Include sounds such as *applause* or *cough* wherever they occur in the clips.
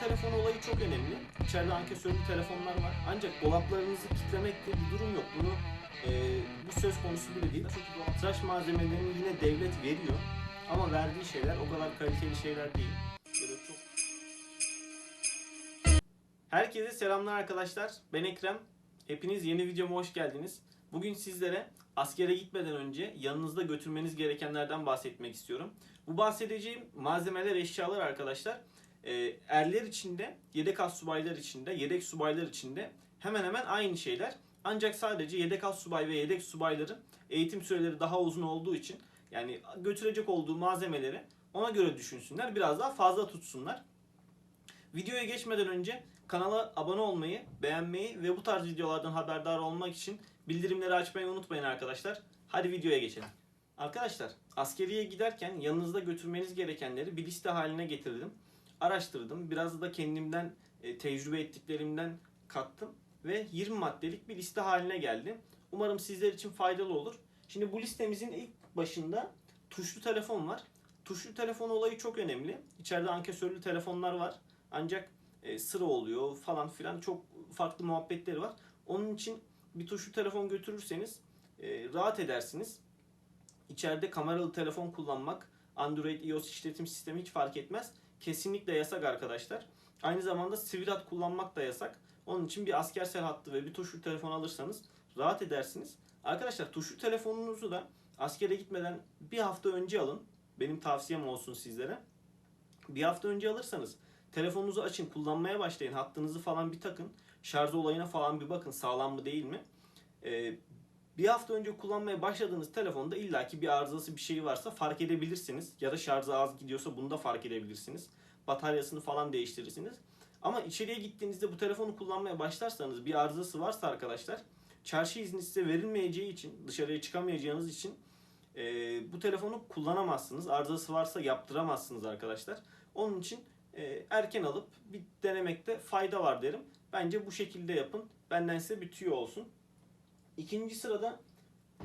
telefon olayı çok önemli. İçeride ankesörlü telefonlar var. Ancak dolaplarınızı kitlemek diye bir durum yok. Bunu e, bu söz konusu bile değil. Çünkü dolap tıraş malzemelerini yine devlet veriyor. Ama verdiği şeyler o kadar kaliteli şeyler değil. Böyle çok Herkese selamlar arkadaşlar. Ben Ekrem. Hepiniz yeni videoma hoş geldiniz. Bugün sizlere askere gitmeden önce yanınızda götürmeniz gerekenlerden bahsetmek istiyorum. Bu bahsedeceğim malzemeler, eşyalar arkadaşlar e, erler içinde, yedek as subaylar içinde, yedek subaylar içinde hemen hemen aynı şeyler. Ancak sadece yedek as subay ve yedek subayların eğitim süreleri daha uzun olduğu için yani götürecek olduğu malzemeleri ona göre düşünsünler. Biraz daha fazla tutsunlar. Videoya geçmeden önce kanala abone olmayı, beğenmeyi ve bu tarz videolardan haberdar olmak için bildirimleri açmayı unutmayın arkadaşlar. Hadi videoya geçelim. Arkadaşlar askeriye giderken yanınızda götürmeniz gerekenleri bir liste haline getirdim. Araştırdım. Biraz da kendimden e, tecrübe ettiklerimden kattım. Ve 20 maddelik bir liste haline geldi. Umarım sizler için faydalı olur. Şimdi bu listemizin ilk başında tuşlu telefon var. Tuşlu telefon olayı çok önemli. İçeride ankesörlü telefonlar var. Ancak e, sıra oluyor falan filan çok farklı muhabbetleri var. Onun için bir tuşlu telefon götürürseniz e, rahat edersiniz. İçeride kameralı telefon kullanmak Android, iOS işletim sistemi hiç fark etmez. Kesinlikle yasak arkadaşlar. Aynı zamanda sivil hat kullanmak da yasak. Onun için bir askersel hattı ve bir tuşlu telefon alırsanız rahat edersiniz. Arkadaşlar tuşlu telefonunuzu da askere gitmeden bir hafta önce alın. Benim tavsiyem olsun sizlere. Bir hafta önce alırsanız telefonunuzu açın, kullanmaya başlayın. Hattınızı falan bir takın. Şarj olayına falan bir bakın sağlam mı değil mi? Ee, bir hafta önce kullanmaya başladığınız telefonda illaki bir arızası bir şeyi varsa fark edebilirsiniz. Ya da şarjı az gidiyorsa bunu da fark edebilirsiniz. Bataryasını falan değiştirirsiniz. Ama içeriye gittiğinizde bu telefonu kullanmaya başlarsanız bir arızası varsa arkadaşlar çarşı izni size verilmeyeceği için dışarıya çıkamayacağınız için e, bu telefonu kullanamazsınız. Arızası varsa yaptıramazsınız arkadaşlar. Onun için e, erken alıp bir denemekte fayda var derim. Bence bu şekilde yapın. Benden size bir tüyo olsun. İkinci sırada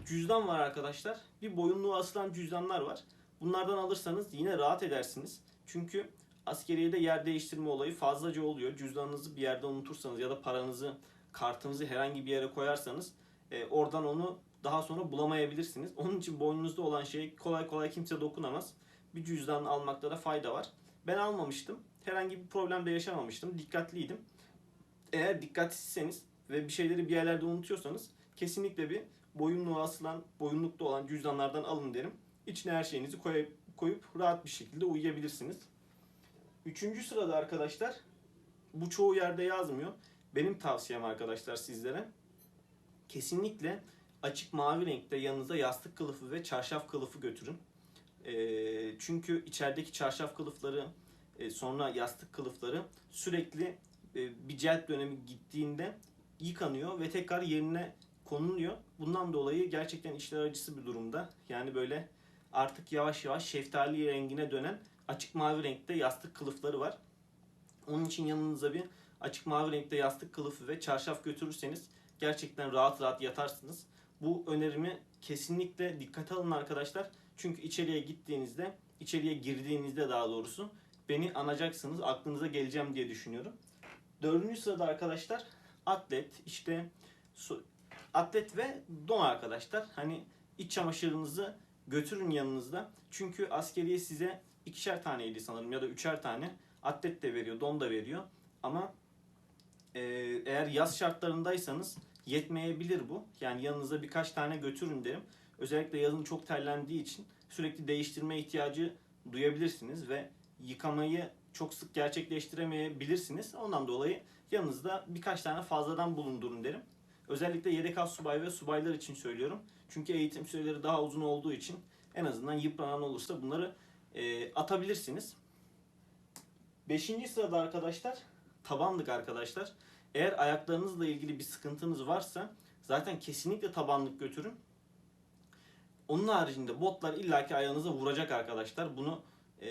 cüzdan var arkadaşlar. Bir boyunluğa asılan cüzdanlar var. Bunlardan alırsanız yine rahat edersiniz. Çünkü askeriyede yer değiştirme olayı fazlaca oluyor. Cüzdanınızı bir yerde unutursanız ya da paranızı, kartınızı herhangi bir yere koyarsanız e, oradan onu daha sonra bulamayabilirsiniz. Onun için boynunuzda olan şey kolay kolay kimse dokunamaz. Bir cüzdan almakta da fayda var. Ben almamıştım. Herhangi bir problem de yaşamamıştım. Dikkatliydim. Eğer dikkatsizseniz ve bir şeyleri bir yerlerde unutuyorsanız kesinlikle bir boyunluğa asılan, boyunlukta olan cüzdanlardan alın derim. İçine her şeyinizi koyup, koyup rahat bir şekilde uyuyabilirsiniz. Üçüncü sırada arkadaşlar, bu çoğu yerde yazmıyor. Benim tavsiyem arkadaşlar sizlere. Kesinlikle açık mavi renkte yanınıza yastık kılıfı ve çarşaf kılıfı götürün. Ee, çünkü içerideki çarşaf kılıfları, e, sonra yastık kılıfları sürekli e, bir celp dönemi gittiğinde yıkanıyor ve tekrar yerine konuluyor. Bundan dolayı gerçekten işler acısı bir durumda. Yani böyle artık yavaş yavaş şeftali rengine dönen açık mavi renkte yastık kılıfları var. Onun için yanınıza bir açık mavi renkte yastık kılıfı ve çarşaf götürürseniz gerçekten rahat rahat yatarsınız. Bu önerimi kesinlikle dikkate alın arkadaşlar. Çünkü içeriye gittiğinizde, içeriye girdiğinizde daha doğrusu beni anacaksınız, aklınıza geleceğim diye düşünüyorum. Dördüncü sırada arkadaşlar atlet, işte atlet ve don arkadaşlar. Hani iç çamaşırınızı götürün yanınızda. Çünkü askeriye size ikişer taneydi sanırım ya da üçer tane atlet de veriyor, don da veriyor. Ama e, eğer yaz şartlarındaysanız yetmeyebilir bu. Yani yanınıza birkaç tane götürün derim. Özellikle yazın çok terlendiği için sürekli değiştirme ihtiyacı duyabilirsiniz ve yıkamayı çok sık gerçekleştiremeyebilirsiniz. Ondan dolayı yanınızda birkaç tane fazladan bulundurun derim. Özellikle yedek as subay ve subaylar için söylüyorum. Çünkü eğitim süreleri daha uzun olduğu için en azından yıpranan olursa bunları e, atabilirsiniz. Beşinci sırada arkadaşlar tabanlık arkadaşlar. Eğer ayaklarınızla ilgili bir sıkıntınız varsa zaten kesinlikle tabanlık götürün. Onun haricinde botlar illaki ayağınıza vuracak arkadaşlar. Bunu e,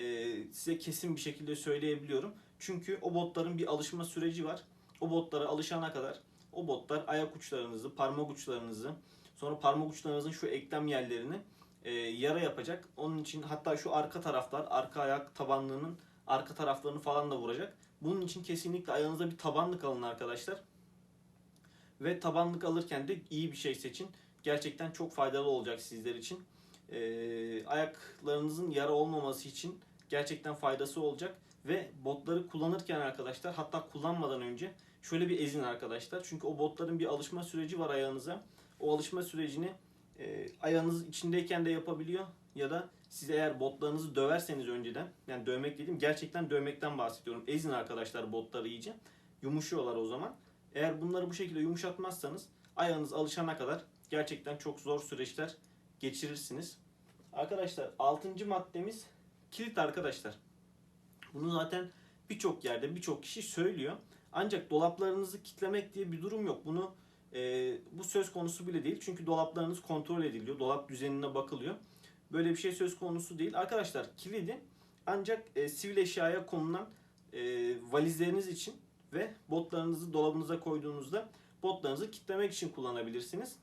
size kesin bir şekilde söyleyebiliyorum. Çünkü o botların bir alışma süreci var. O botlara alışana kadar o botlar ayak uçlarınızı, parmak uçlarınızı, sonra parmak uçlarınızın şu eklem yerlerini e, yara yapacak. Onun için hatta şu arka taraflar, arka ayak tabanlığının arka taraflarını falan da vuracak. Bunun için kesinlikle ayağınıza bir tabanlık alın arkadaşlar. Ve tabanlık alırken de iyi bir şey seçin. Gerçekten çok faydalı olacak sizler için. Ee, ayaklarınızın yara olmaması için gerçekten faydası olacak. Ve botları kullanırken arkadaşlar hatta kullanmadan önce şöyle bir ezin arkadaşlar. Çünkü o botların bir alışma süreci var ayağınıza. O alışma sürecini e, ayağınız içindeyken de yapabiliyor. Ya da siz eğer botlarınızı döverseniz önceden yani dövmek dedim gerçekten dövmekten bahsediyorum. Ezin arkadaşlar botları iyice. Yumuşuyorlar o zaman. Eğer bunları bu şekilde yumuşatmazsanız ayağınız alışana kadar gerçekten çok zor süreçler geçirirsiniz. Arkadaşlar 6. maddemiz kilit arkadaşlar. Bunu zaten birçok yerde birçok kişi söylüyor. Ancak dolaplarınızı kitlemek diye bir durum yok. Bunu e, bu söz konusu bile değil. Çünkü dolaplarınız kontrol ediliyor. Dolap düzenine bakılıyor. Böyle bir şey söz konusu değil. Arkadaşlar kilidi ancak e, sivil eşyaya konulan e, valizleriniz için ve botlarınızı dolabınıza koyduğunuzda botlarınızı kitlemek için kullanabilirsiniz.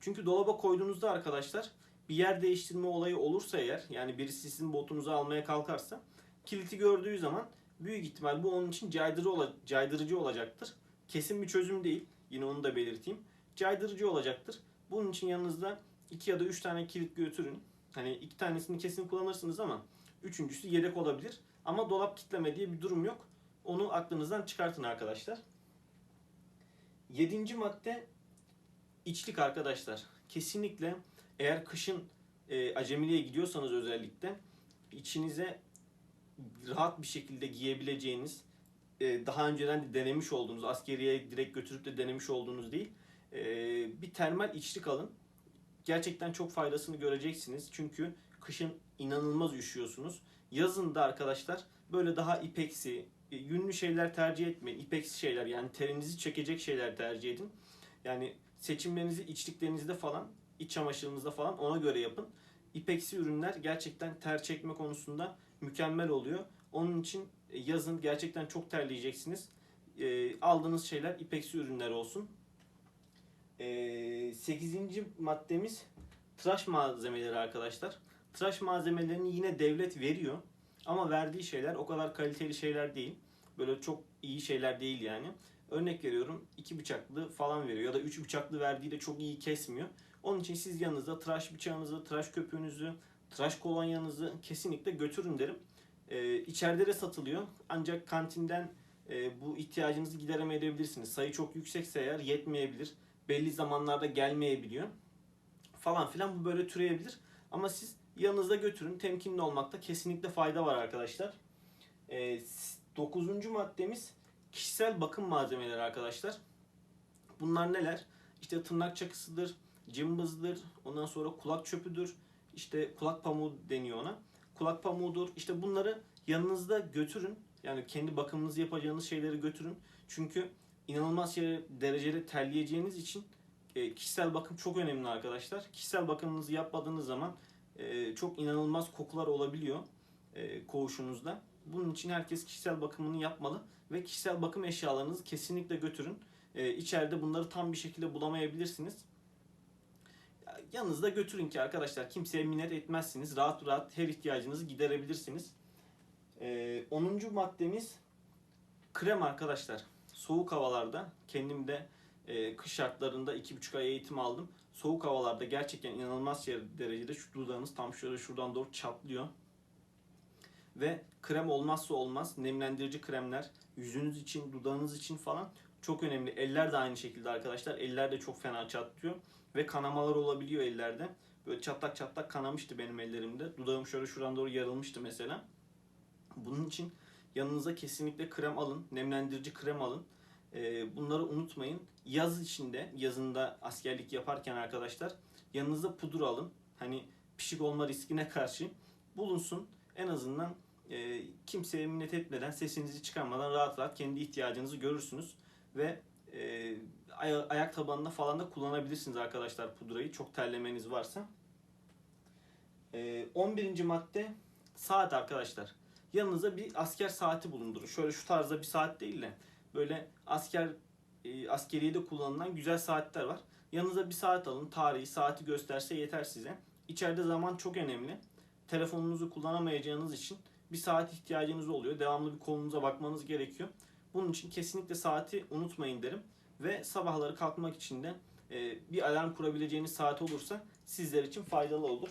Çünkü dolaba koyduğunuzda arkadaşlar bir yer değiştirme olayı olursa eğer yani birisi sizin botunuzu almaya kalkarsa kiliti gördüğü zaman büyük ihtimal bu onun için caydırıcı, ola- caydırıcı olacaktır. Kesin bir çözüm değil. Yine onu da belirteyim. Caydırıcı olacaktır. Bunun için yanınızda iki ya da üç tane kilit götürün. Hani iki tanesini kesin kullanırsınız ama üçüncüsü yedek olabilir. Ama dolap kitleme diye bir durum yok. Onu aklınızdan çıkartın arkadaşlar. Yedinci madde içlik arkadaşlar. Kesinlikle eğer kışın e, acemiliğe gidiyorsanız özellikle içinize rahat bir şekilde giyebileceğiniz e, daha önceden de denemiş olduğunuz askeriye direkt götürüp de denemiş olduğunuz değil e, bir termal içlik alın. Gerçekten çok faydasını göreceksiniz. Çünkü kışın inanılmaz üşüyorsunuz. Yazın da arkadaşlar böyle daha ipeksi, e, yünlü şeyler tercih etmeyin. İpeksi şeyler yani terinizi çekecek şeyler tercih edin. Yani seçimlerinizi içliklerinizde falan, iç çamaşırınızda falan ona göre yapın. İpeksi ürünler gerçekten ter çekme konusunda mükemmel oluyor. Onun için e, yazın gerçekten çok terleyeceksiniz. E, aldığınız şeyler ipeksi ürünler olsun. E, 8. maddemiz tıraş malzemeleri arkadaşlar. Tıraş malzemelerini yine devlet veriyor. Ama verdiği şeyler o kadar kaliteli şeyler değil. Böyle çok iyi şeyler değil yani. Örnek veriyorum iki bıçaklı falan veriyor ya da üç bıçaklı verdiği de çok iyi kesmiyor. Onun için siz yanınızda tıraş bıçağınızı, tıraş köpüğünüzü, tıraş kolonyanızı kesinlikle götürün derim. Ee, içeride de satılıyor. Ancak kantinden e, bu ihtiyacınızı gideremeyebilirsiniz. Sayı çok yüksekse eğer yetmeyebilir. Belli zamanlarda gelmeyebiliyor. Falan filan bu böyle türeyebilir. Ama siz yanınızda götürün. Temkinli olmakta kesinlikle fayda var arkadaşlar. Ee, dokuzuncu maddemiz kişisel bakım malzemeleri arkadaşlar. Bunlar neler? İşte tırnak çakısıdır, cımbızdır, ondan sonra kulak çöpüdür, işte kulak pamuğu deniyor ona. Kulak pamuğudur. İşte bunları yanınızda götürün. Yani kendi bakımınızı yapacağınız şeyleri götürün. Çünkü inanılmaz şey, derecede terleyeceğiniz için e, kişisel bakım çok önemli arkadaşlar. Kişisel bakımınızı yapmadığınız zaman e, çok inanılmaz kokular olabiliyor e, koğuşunuzda. Bunun için herkes kişisel bakımını yapmalı ve kişisel bakım eşyalarınızı kesinlikle götürün. E, içeride bunları tam bir şekilde bulamayabilirsiniz. Ya, Yanınızda götürün ki arkadaşlar kimseye minnet etmezsiniz. Rahat rahat her ihtiyacınızı giderebilirsiniz. E, 10. maddemiz krem arkadaşlar. Soğuk havalarda kendim de e, kış şartlarında 2,5 ay eğitim aldım. Soğuk havalarda gerçekten inanılmaz derecede şu dudağınız tam şöyle şuradan doğru çatlıyor. Ve krem olmazsa olmaz nemlendirici kremler yüzünüz için, dudağınız için falan çok önemli. Eller de aynı şekilde arkadaşlar. Eller de çok fena çatlıyor ve kanamalar olabiliyor ellerde. Böyle çatlak çatlak kanamıştı benim ellerimde. Dudağım şöyle şuradan doğru yarılmıştı mesela. Bunun için yanınıza kesinlikle krem alın. Nemlendirici krem alın. Ee, bunları unutmayın. Yaz içinde, yazında askerlik yaparken arkadaşlar yanınıza pudra alın. Hani pişik olma riskine karşı bulunsun. En azından e, kimseye minnet etmeden, sesinizi çıkarmadan rahat rahat kendi ihtiyacınızı görürsünüz. Ve e, aya- ayak tabanında falan da kullanabilirsiniz arkadaşlar pudrayı. Çok terlemeniz varsa. E, 11. madde saat arkadaşlar. Yanınıza bir asker saati bulundurun. Şöyle şu tarzda bir saat değil de böyle asker e, askeriyede kullanılan güzel saatler var. Yanınıza bir saat alın. Tarihi, saati gösterse yeter size. İçeride zaman çok önemli. Telefonunuzu kullanamayacağınız için bir saat ihtiyacınız oluyor. Devamlı bir kolunuza bakmanız gerekiyor. Bunun için kesinlikle saati unutmayın derim. Ve sabahları kalkmak için de e, bir alarm kurabileceğiniz saat olursa sizler için faydalı olur.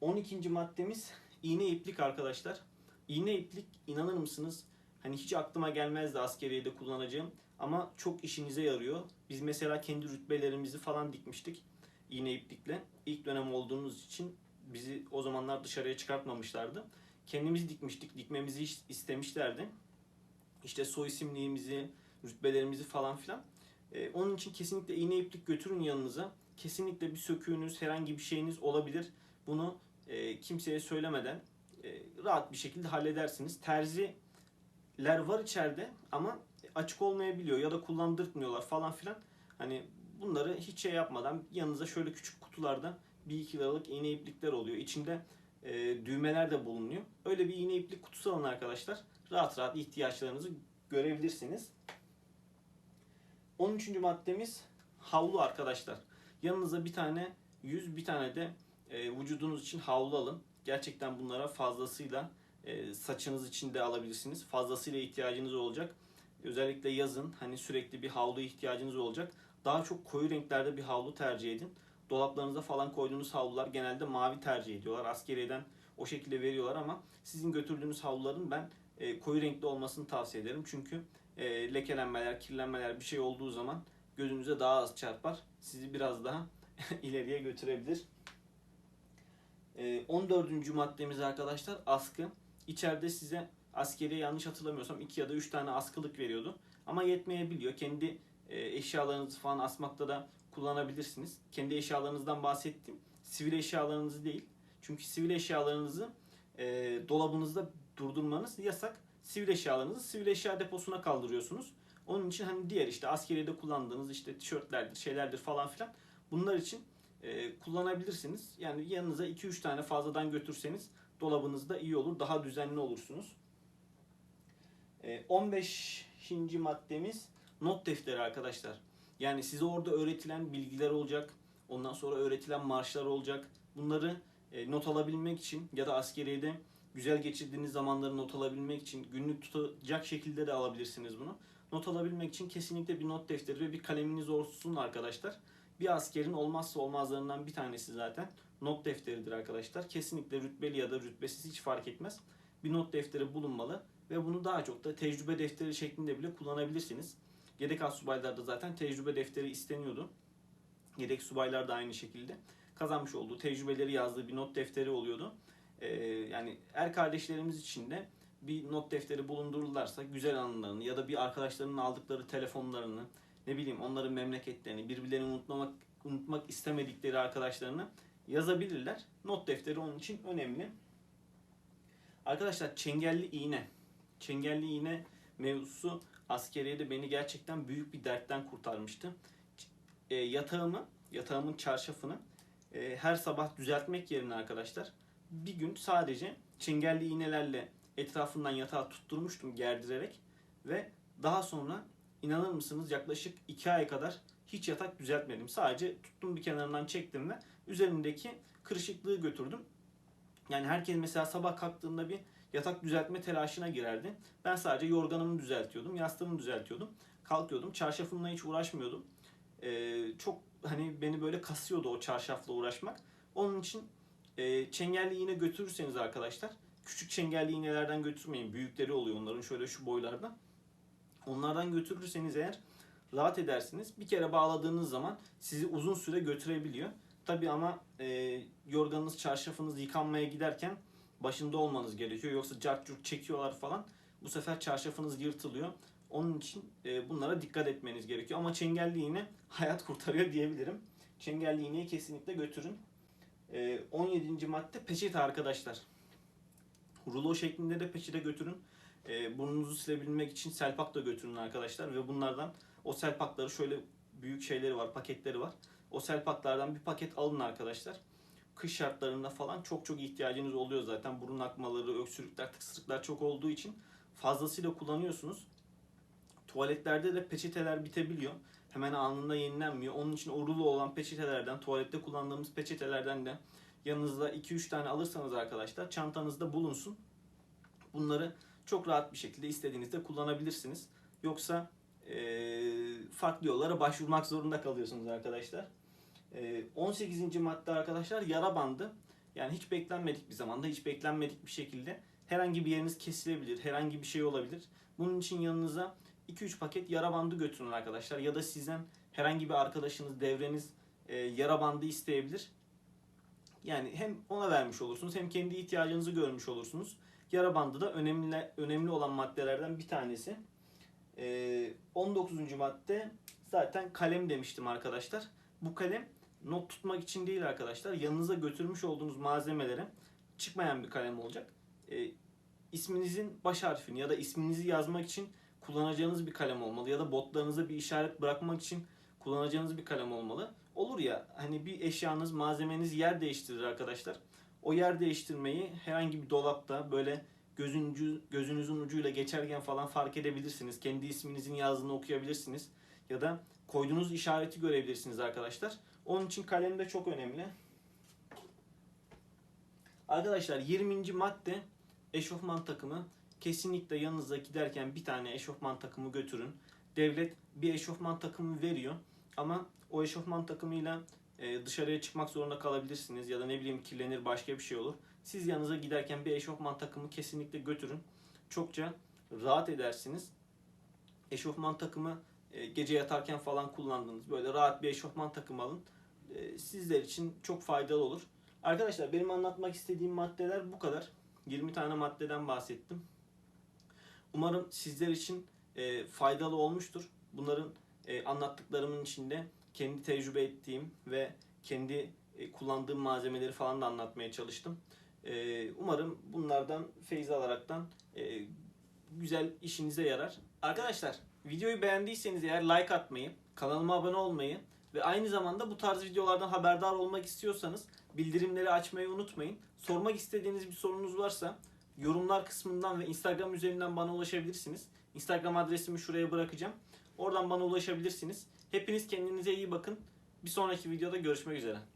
12. maddemiz iğne iplik arkadaşlar. İğne iplik inanır mısınız? Hani hiç aklıma gelmezdi askeriyede kullanacağım ama çok işinize yarıyor. Biz mesela kendi rütbelerimizi falan dikmiştik iğne iplikle. İlk dönem olduğumuz için bizi o zamanlar dışarıya çıkartmamışlardı. Kendimiz dikmiştik, dikmemizi istemişlerdi. İşte soy isimliğimizi, rütbelerimizi falan filan. Ee, onun için kesinlikle iğne iplik götürün yanınıza. Kesinlikle bir söküğünüz, herhangi bir şeyiniz olabilir. Bunu e, kimseye söylemeden e, rahat bir şekilde halledersiniz. Terziler var içeride ama açık olmayabiliyor ya da kullandırtmıyorlar falan filan. Hani bunları hiç şey yapmadan yanınıza şöyle küçük kutularda bir iki liralık iğne iplikler oluyor. İçinde e, düğmeler de bulunuyor. Öyle bir iğne iplik kutusu alın arkadaşlar. Rahat rahat ihtiyaçlarınızı görebilirsiniz. 13. maddemiz havlu arkadaşlar. Yanınıza bir tane yüz bir tane de e, vücudunuz için havlu alın. Gerçekten bunlara fazlasıyla e, saçınız için de alabilirsiniz. Fazlasıyla ihtiyacınız olacak. Özellikle yazın hani sürekli bir havlu ihtiyacınız olacak. Daha çok koyu renklerde bir havlu tercih edin. Dolaplarınıza falan koyduğunuz havlular genelde mavi tercih ediyorlar. Askeriyeden o şekilde veriyorlar ama sizin götürdüğünüz havluların ben e, koyu renkli olmasını tavsiye ederim. Çünkü e, lekelenmeler, kirlenmeler bir şey olduğu zaman gözünüze daha az çarpar. Sizi biraz daha *laughs* ileriye götürebilir. E, 14. maddemiz arkadaşlar askı. İçeride size askeriye yanlış hatırlamıyorsam 2 ya da 3 tane askılık veriyordu. Ama yetmeyebiliyor. Kendi e, eşyalarınızı falan asmakta da kullanabilirsiniz. Kendi eşyalarınızdan bahsettim. Sivil eşyalarınızı değil. Çünkü sivil eşyalarınızı e, dolabınızda durdurmanız yasak. Sivil eşyalarınızı sivil eşya deposuna kaldırıyorsunuz. Onun için hani diğer işte askeriyede kullandığınız işte tişörtlerdir, şeylerdir falan filan bunlar için e, kullanabilirsiniz. Yani yanınıza 2-3 tane fazladan götürseniz dolabınızda iyi olur. Daha düzenli olursunuz. E, 15. maddemiz not defteri arkadaşlar. Yani size orada öğretilen bilgiler olacak. Ondan sonra öğretilen marşlar olacak. Bunları e, not alabilmek için ya da askeriyede güzel geçirdiğiniz zamanları not alabilmek için günlük tutacak şekilde de alabilirsiniz bunu. Not alabilmek için kesinlikle bir not defteri ve bir kaleminiz olsun arkadaşlar. Bir askerin olmazsa olmazlarından bir tanesi zaten not defteridir arkadaşlar. Kesinlikle rütbeli ya da rütbesiz hiç fark etmez. Bir not defteri bulunmalı ve bunu daha çok da tecrübe defteri şeklinde bile kullanabilirsiniz. Yedek astsubaylarda zaten tecrübe defteri isteniyordu. Yedek subaylar da aynı şekilde kazanmış olduğu tecrübeleri yazdığı bir not defteri oluyordu. Ee, yani er kardeşlerimiz için de bir not defteri bulundururlarsa güzel anılarını ya da bir arkadaşlarının aldıkları telefonlarını ne bileyim onların memleketlerini birbirlerini unutmamak unutmak istemedikleri arkadaşlarını yazabilirler. Not defteri onun için önemli. Arkadaşlar çengelli iğne. Çengelli iğne mevzusu askeriyede beni gerçekten büyük bir dertten kurtarmıştı. E, yatağımı, yatağımın çarşafını e, her sabah düzeltmek yerine arkadaşlar bir gün sadece çengelli iğnelerle etrafından yatağı tutturmuştum gerdirerek ve daha sonra inanır mısınız yaklaşık 2 ay kadar hiç yatak düzeltmedim. Sadece tuttum bir kenarından çektim ve üzerindeki kırışıklığı götürdüm. Yani herkes mesela sabah kalktığında bir yatak düzeltme telaşına girerdi. Ben sadece yorganımı düzeltiyordum, yastığımı düzeltiyordum. Kalkıyordum, çarşafımla hiç uğraşmıyordum. Ee, çok hani beni böyle kasıyordu o çarşafla uğraşmak. Onun için e, çengelli iğne götürürseniz arkadaşlar, küçük çengelli iğnelerden götürmeyin. Büyükleri oluyor onların şöyle şu boylarda. Onlardan götürürseniz eğer rahat edersiniz. Bir kere bağladığınız zaman sizi uzun süre götürebiliyor. Tabi ama e, yorganınız, çarşafınız yıkanmaya giderken başında olmanız gerekiyor. Yoksa cart curt çekiyorlar falan. Bu sefer çarşafınız yırtılıyor. Onun için e, bunlara dikkat etmeniz gerekiyor. Ama çengelli iğne *laughs* hayat kurtarıyor diyebilirim. Çengelli iğneyi kesinlikle götürün. E, 17. madde peçete arkadaşlar. Rulo şeklinde de peçete götürün. E, burnunuzu silebilmek için selpak da götürün arkadaşlar. Ve bunlardan o selpakları şöyle büyük şeyleri var, paketleri var. O selpaklardan bir paket alın arkadaşlar kış şartlarında falan çok çok ihtiyacınız oluyor zaten. Burun akmaları, öksürükler, tıksırıklar çok olduğu için fazlasıyla kullanıyorsunuz. Tuvaletlerde de peçeteler bitebiliyor. Hemen anında yenilenmiyor. Onun için o rulo olan peçetelerden, tuvalette kullandığımız peçetelerden de yanınızda 2-3 tane alırsanız arkadaşlar çantanızda bulunsun. Bunları çok rahat bir şekilde istediğinizde kullanabilirsiniz. Yoksa eee, farklı yollara başvurmak zorunda kalıyorsunuz arkadaşlar. Eee, 18. madde arkadaşlar yara bandı. Yani hiç beklenmedik bir zamanda, hiç beklenmedik bir şekilde herhangi bir yeriniz kesilebilir, herhangi bir şey olabilir. Bunun için yanınıza 2-3 paket yara bandı götürün arkadaşlar. Ya da sizden herhangi bir arkadaşınız, devreniz e, yara bandı isteyebilir. Yani hem ona vermiş olursunuz hem kendi ihtiyacınızı görmüş olursunuz. Yara bandı da önemli önemli olan maddelerden bir tanesi. E, 19. madde zaten kalem demiştim arkadaşlar. Bu kalem not tutmak için değil arkadaşlar. Yanınıza götürmüş olduğunuz malzemelere çıkmayan bir kalem olacak. E, isminizin baş harfini ya da isminizi yazmak için kullanacağınız bir kalem olmalı ya da botlarınıza bir işaret bırakmak için kullanacağınız bir kalem olmalı. Olur ya hani bir eşyanız, malzemeniz yer değiştirir arkadaşlar. O yer değiştirmeyi herhangi bir dolapta böyle gözüncü, gözünüzün ucuyla geçerken falan fark edebilirsiniz. Kendi isminizin yazdığını okuyabilirsiniz. Ya da koyduğunuz işareti görebilirsiniz arkadaşlar. Onun için kalem de çok önemli. Arkadaşlar 20. madde eşofman takımı. Kesinlikle yanınıza giderken bir tane eşofman takımı götürün. Devlet bir eşofman takımı veriyor ama o eşofman takımıyla e, dışarıya çıkmak zorunda kalabilirsiniz ya da ne bileyim kirlenir başka bir şey olur. Siz yanınıza giderken bir eşofman takımı kesinlikle götürün. Çokça rahat edersiniz. Eşofman takımı e, gece yatarken falan kullandığınız böyle rahat bir eşofman takımı alın. E, sizler için çok faydalı olur. Arkadaşlar benim anlatmak istediğim maddeler bu kadar. 20 tane maddeden bahsettim. Umarım sizler için e, faydalı olmuştur. Bunların e, anlattıklarımın içinde kendi tecrübe ettiğim ve kendi e, kullandığım malzemeleri falan da anlatmaya çalıştım. E, umarım bunlardan feyiz alaraktan e, güzel işinize yarar. Arkadaşlar videoyu beğendiyseniz eğer like atmayı, kanalıma abone olmayı ve aynı zamanda bu tarz videolardan haberdar olmak istiyorsanız bildirimleri açmayı unutmayın. Sormak istediğiniz bir sorunuz varsa yorumlar kısmından ve Instagram üzerinden bana ulaşabilirsiniz. Instagram adresimi şuraya bırakacağım. Oradan bana ulaşabilirsiniz. Hepiniz kendinize iyi bakın. Bir sonraki videoda görüşmek üzere.